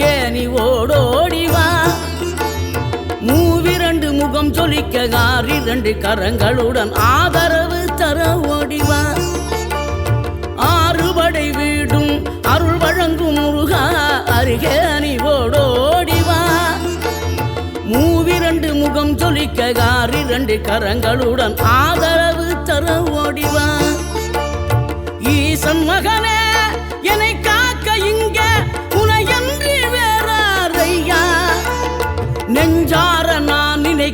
அருகே நீ ஓடோடிவா மூவிரண்டு முகம் ஜொலிக்க ஆறிரண்டு கரங்களுடன் ஆதரவு தர ஓடிவா ஆறுபடை வீடும் அருள் வழங்கும் முருகா அருகே நீ ஓடோடிவா மூவிரண்டு முகம் ஜொலிக்க ஆறிரண்டு கரங்களுடன் ஆதரவு தர ஓடிவா ஈசன் மகனே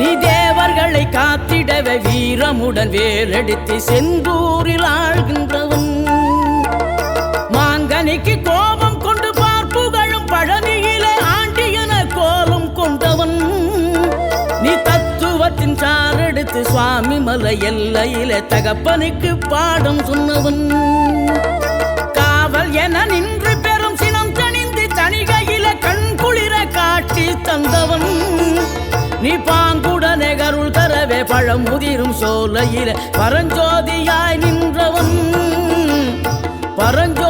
நீ தேவர்களை காத்திடவே வீரமுடன் வேலெடுத்து செந்தூரில் ஆழ்கின்றவன் மாங்கனிக்கு கோபம் கொண்டு பார்ப்புகழும் பழனியிலே ஆண்டியன கோலம் கொண்டவன். நீ தத்துவத்தின் சாரெடுத்து சுவாமி மலை எல்லையிலே தகப்பனுக்கு பாடம் சொன்னவன். காவல் என நின்று பெரும் சினம் தணிந்து தணிகையில கண் குளிர காட்டி தந்தவன். நீ பாங்குடனே கருள் தரவே பழம் முதிரும் சோலையில. பரஞ்சோதியாய் நின்றவன். பரஞ்சோ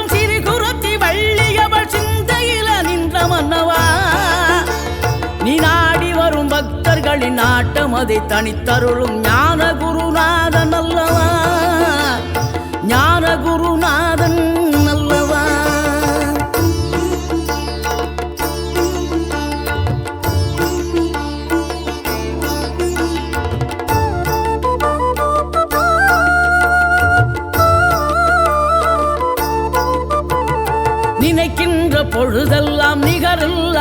வள்ளியவள் சிந்தையில நின்ற மன்னவா? நீ நாடி வரும் பக்தர்களின் நாட்டம் அதை தனித்தருளும் ஞான குருநாதன் அல்ல.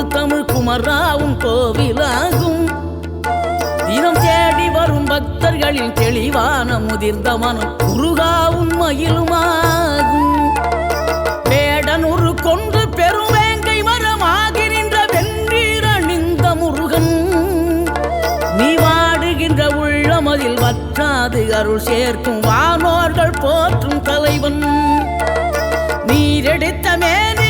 ஒரு தமிழ் குமராவும் கோவிலாகும். தினம் தேடி வரும் பக்தர்களின் தெளிவான முதிர்ந்த மனம் முருகா உண்மையிலுமாகும் வேடனுரு கொண்டு பெருவேங்கை மரமாகி நின்ற வென்றீர் அணிந்த முருகன். நீ வாடுகின்ற உள்ளமதில் வற்றாது அருள் சேர்க்கும் வானோர்கள் போற்றும் தலைவன். நீரெடுத்த மேனியுடன்